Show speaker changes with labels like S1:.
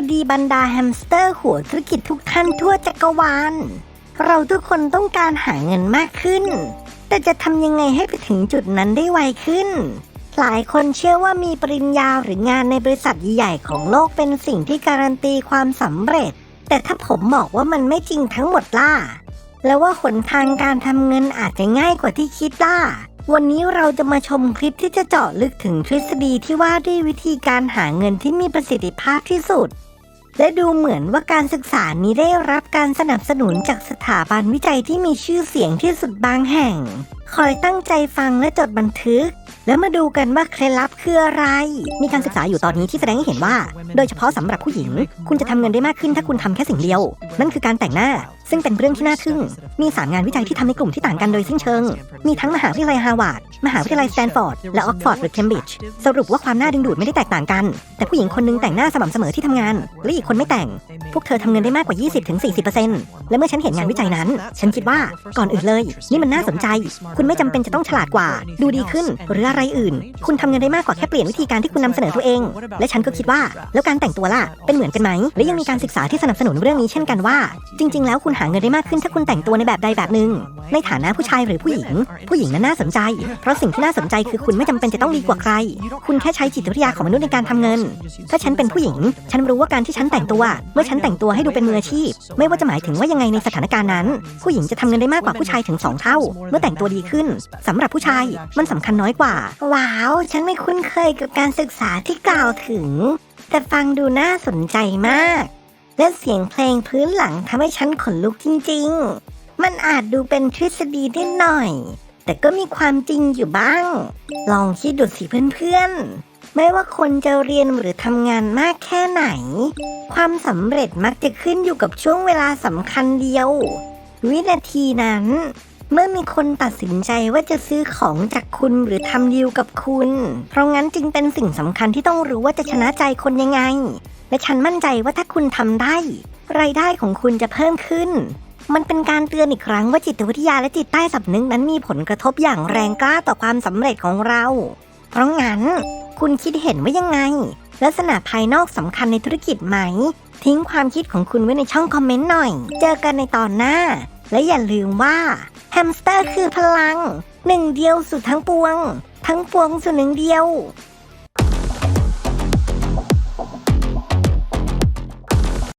S1: วัสดีบรรดาแฮมสเตอร์หัวธุรกิจทุกท่านทั่วจักรวาล เราทุกคนต้องการหาเงินมากขึ้น แต่จะทำยังไงให้ไปถึงจุดนั้นได้ไวขึ้น หลายคนเชื่อว่ามีปริญญาหรืองานในบริษัทใหญ่ของโลกเป็นสิ่งที่การันตีความสำเร็จ แต่ถ้าผมบอกว่ามันไม่จริงทั้งหมดล่ะ แล้วว่าหนทางการทำเงินอาจจะง่ายกว่าที่คิดล่ะวันนี้เราจะมาชมคลิปที่จะเจาะลึกถึงทฤษฎีที่ว่าด้วยวิธีการหาเงินที่มีประสิทธิภาพที่สุด และดูเหมือนว่าการศึกษานี้ได้รับการสนับสนุนจากสถาบันวิจัยที่มีชื่อเสียงที่สุดบางแห่ง คอยตั้งใจฟังและจดบันทึก แล้วมาดูกันว่าเคล็ดลับคืออะไร มีการศึกษาอยู่ตอนนี้ที่แสดงให้เห็นว่า โดยเฉพาะสำหรับผู้หญิง คุณจะทำเงินได้มากขึ้นถ้าคุณทำแค่สิ่งเดียว นั่นคือการแต่งหน้า ซึ่งเป็นเรื่องที่น่าทึ่ง มีสามงานวิจัยที่ทำในกลุ่มที่ต่างกันโดยสิ้นเชิง มีทั้งมหาวิทยาลัยฮาร์วาร์ดมหาวิทยาลัยสแตนฟอร์ด และออกฟอร์ดหรือเคมบริดจ์ สรุปว่าความน่าดึงดูดไม่ได้แตกต่างกัน แต่ผู้หญิงคนนึงแต่งหน้าสม่ำเสมอที่ทำงาน และอีกคนไม่แต่ง พวกเธอทำเงินได้มากกว่า 20-40%และเมื่อฉันเห็นงานวิจัยนั้น ฉันคิดว่า ก่อนอื่นเลย นี่มันน่าสนใจ คุณไม่จำเป็นจะต้องฉลาดกว่า ดูดีขึ้น หรืออะไรอื่น คุณทำเงินได้มากกว่าแค่เปลี่ยนวิธีการที่คุณนำเสนอตัวเอง และฉันก็คิดว่า แล้วการแต่งตัวล่ะ เป็นเหมือนกันไหม และยังมีการศึกษาที่สนับสนุนเรื่องนี้เช่นกันว่า จริง ๆ แล้วคุณหาเงินได้มากขึ้นถ้าคุณแต่งตัวในแบบใดแบบหนึ่ง ในฐานะผู้ชายหรือผู้หญิง ผู้หญิงนั้นน่าสนใจ เพราะสิ่งที่น่าสนใจคือคุณไม่จำเป็นจะต้องดีกว่าใคร คุณแค่ใช้จิตวิทยาของมนุษย์ในการทำเงิน ถ้าฉันเป็นผู้หญิง ฉันรู้ว่าการที่ฉันแต่งตัว เมื่อฉันแต่งตัวให้ดูเป็นมืออาชีพ ไม่ว่าจะหมายถึงว่ายังไงในสถานการณ์นั้น ผู้หญิงจะทำเงินได้มากกว่าผู้ชายถึง 2 เท่า เมื่อแต่งตัวดีขึ้นสำหรับผู้ชายมันสำคัญน้อยกว่า ว้าว ฉันไม่คุ้นเคยกับการศึกษาที่กล่าวถึง แต่ฟังดูน่าสนใจมาก และเสียงเพลงพื้นหลังทำให้ฉันขนลุกจริงๆ มันอาจดูเป็นทฤษฎีนิดหน่อย แต่ก็มีความจริงอยู่บ้าง ลองคิดดูสิเพื่อนๆ ไม่ว่าคนจะเรียนหรือทำงานมากแค่ไหน ความสำเร็จมักจะขึ้นอยู่กับช่วงเวลาสำคัญเดียว วินาทีนั้น เมื่อมีคนตัดสินใจว่าจะซื้อของจากคุณหรือทำดีลกับคุณ เพราะงั้นจึงเป็นสิ่งสำคัญที่ต้องรู้ว่าจะชนะใจคนยังไง และฉันมั่นใจว่าถ้าคุณทำได้ รายได้ของคุณจะเพิ่มขึ้น มันเป็นการเตือนอีกครั้งว่าจิตวิทยาและจิตใต้สำนึกนั้นมีผลกระทบอย่างแรงกล้าต่อความสำเร็จของเรา เพราะงั้น คุณคิดเห็นว่ายังไง ลักษณะภายนอกสำคัญในธุรกิจไหม ทิ้งความคิดของคุณไว้ในช่องคอมเมนต์หน่อย เจอกันในตอนหน้า และอย่าลืมว่าแฮมสเตอร์คือพลัง หนึ่งเดียวสุดทั้งปวง ทั้งปวงสู่หนึ่งเดียว